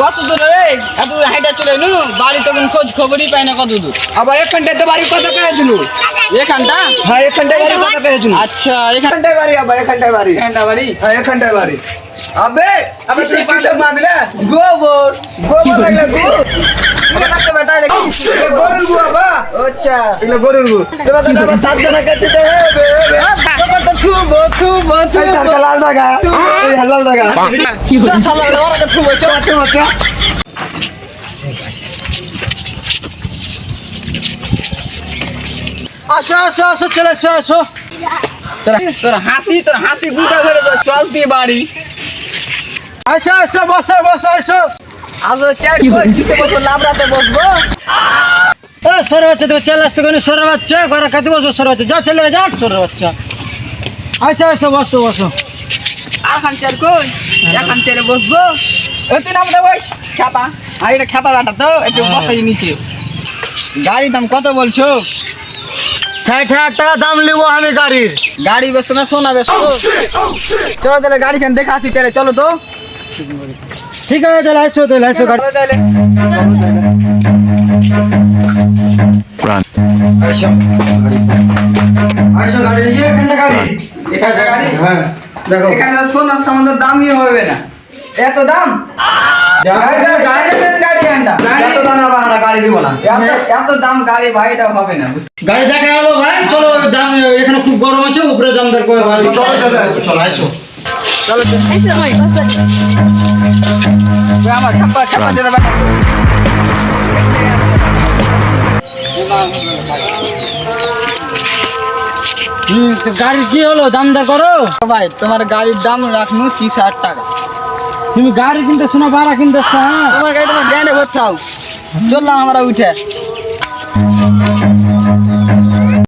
কত দূর? রে এত হাইটা চলে নু বাড়ি তখন খোঁজ খবরই পাই না কত দূর। আবার এখানটাতে বাড়ি কত পেয়েছিল এখানটা? হ্যাঁ এখানটায় বাড়ি কত পেয়েছিল আচ্ছা এখান এখানটায় বাড়ি আবার এখানটায় বাড়ি। এখানটা বাড়ি? হ্যাঁ এখানটায় বাড়ি। আবে আবে তুই কিসে মাদলে গোবর। গোবর লাগলে গু। এখানটা বেটা দেখি এগুলো গরুর গু আবা। আচ্ছা। এগুলো গরুর গু। তোরা তো আবার সাত জানা কেটে দে বে বে থুবো থুবো থুবো। লাল টাকা লাল টাকা চল শালা ওরা কে থুবো চল বাচ্চা বাচ্চা আসো আসো আসো চলে আসো আসো তোরা হাসি তোর হাসি বুটা ধরে চলতি বাড়ি আসো আসো বসো বসো আসো আজ চার কিসে বছর লাভরাতে বসবো এ সরে বাচ্চা দেখো চলে আসতে কোনো সরে বাচ্চা ঘরে খাতে বসো সরে যা চলে যা সরে বাচ্চা আসো বসো বসো আখান চার কই? এখান চারে বসবো। এ তুই নামতে বস। খ্যাপা আর এটা খ্যাপা বাটা তো একটু বসাই নিচে। গাড়ির দাম কত বলছো? ষাট হাজার টাকা দাম নিবো আমি গাড়ির। গাড়ি বেচতো না সোনা বেচতো চলো তাহলে গাড়ি খান দেখে আসি তাহলে চলো তো। ঠিক আছে তাহলে আসো তাহলে আসো গাড়ি। তাহলে। আসো আসো গাড়ি এই এখানটা গাড়ি। এখানটা গাড়ি। হ্যাঁ। দেখো। এখানে তো সোনার সামান দামই হবে না। এত দাম? এত দাম গাড়ি গাড়ি ভাইটা হবে না গাড়ি দেখা ভাই চলো দাম এখানে খুব গরম আছে উপরে দাম দর করে চলো চলো চলো। আসো চলো তো Eso no es bastante. তুই আমার খাপা খাপা গাড়ির কি হলো? দাম দর করো। ভাই তোমার গাড়ির দাম রাখনু তিরিশ হাজার টাকা। তুমি গাড়ি কিনতে শোনো ভাড়া কিনতে হ্যাঁ? তোমার গাড়ি তোমার গ্যান্ডে ভরতে চললাম আমরা উঠে।